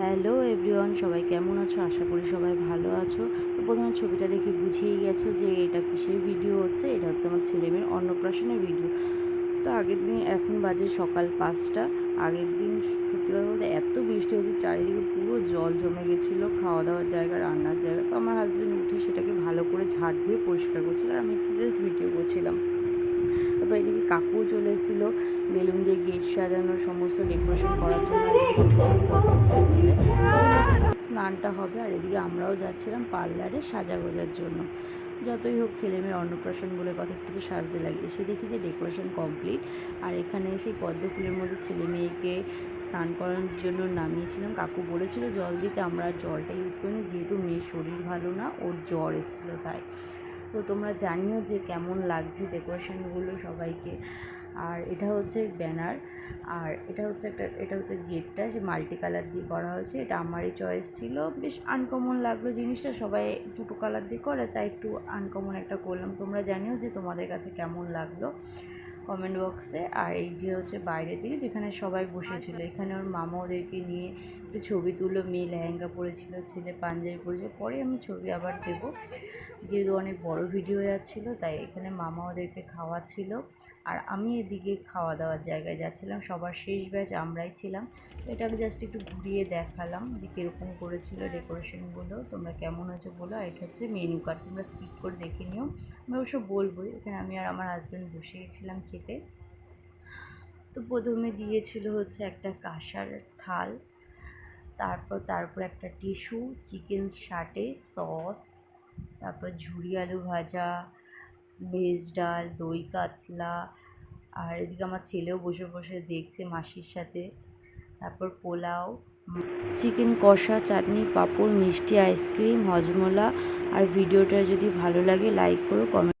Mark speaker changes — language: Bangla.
Speaker 1: হ্যালো এভরিওয়ান, সবাই কেমন আছো? আশা করি সবাই ভালো আছো। তো প্রথমে ছবিটা দেখে বুঝিয়েই গেছো যে এটা কিসের ভিডিও হচ্ছে? এটা হচ্ছে আমার ছেলে মেয়ের অন্নপ্রাশনের ভিডিও। তো আগের দিন এখন বাজে সকাল পাঁচটা। আগের দিন সত্যি কথা বলতে এত বৃষ্টি হয়েছে, চারিদিকে পুরো জল জমে গেছিল খাওয়া দাওয়ার জায়গা, রান্নার জায়গা। তো আমার হাজব্যান্ড উঠে সেটাকে ভালো করে ঝাড় দিয়ে পরিষ্কার করছিল আর আমি একটু জাস্ট ভিডিও করছিলাম। তারপর এদিকে কাকুও চলে এসেছিল, বেলুন দিয়ে গেট সাজানোর সমস্ত ডেকোরেশন করার জন্য। স্নানটা হবে আর এদিকে আমরাও যাচ্ছিলাম পার্লারে সাজা গোজার জন্য। যতই হোক ছেলে মেয়ের অন্নপ্রাশন বলে কথা একটু তো সাজতে লাগে। এসে দেখি যে ডেকোরেশন কমপ্লিট আর এখানে সেই পদ্ম ফুলের মধ্যে ছেলে মেয়েকে স্নান করানোর জন্য নামিয়েছিলাম। কাকু বলেছিল জল দিতে, আমরা জলটা ইউজ করিনি, যেহেতু মেয়ের শরীর ভালো না, ওর জ্বর এসেছিল তাই। তো তোমরা জানিও যে কেমন লাগছে ডেকোরেশনগুলো সবাইকে। আর এটা হচ্ছে ব্যানার, আর এটা হচ্ছে একটা, এটা হচ্ছে গেটটা, সে মাল্টি কালার দিয়ে করা হয়েছে। এটা আমারই চয়েস ছিল, বেশ আনকমন লাগল জিনিসটা, সবাই দুটো কালার দিয়ে করে, তাই একটু আনকমন একটা করলাম। তোমরা জানিও যে তোমাদের কাছে কেমন লাগল। কমেন্ট বক্সে আর এই যে হচ্ছে বাইরের দিকে যেখানে সবাই বসেছিল এখানে ওর মামা ওদেরকে নিয়ে একটু ছবি তুলো মেয়ে লেহেঙ্গা পরেছিল ছেলে পাঞ্জাবি পরেছিল পরে আমি ছবি আবার দেবো। যেহেতু অনেক বড় ভিডিও যাচ্ছিল তাই এখানে মামা ওদেরকে খাওয়াচ্ছিল। আর আমি এদিকে খাওয়া দাওয়ার জায়গায় যাচ্ছিলাম সবার শেষ ব্যাচ আমরাই ছিলাম। এটাকে জাস্ট একটু ঘুরিয়ে দেখালাম যে কীরকম করেছিল ডেকোরেশনগুলো তোমরা কেমন হয়েছে বলো। আর এটা হচ্ছে মেনু কার্ড তোমরা স্কিপ করে দেখে নিও। আমি অবশ্য বলবোই এখানে আমি আর আমার হাজব্যান্ড বসে গেছিলাম খেতে। তো প্রথমে দিয়েছিল হচ্ছে একটা কাঁসার থাল, তারপর তারপর একটা টিস্যু, চিকেন শাটে সস, তারপর ঝুড়ি আলু ভাজা, ভেজ ডাল, দই কাতলা, আর এদিকে আমার ছেলেও বসে বসে দেখছে মাসির সাথে। তারপর পোলাও, চিকেন কষা, চাটনি, পাঁপড়, মিষ্টি, আইসক্রিম, হজমলা, আর ভিডিওটা যদি ভালো লাগে, লাইক করো, কমেন্ট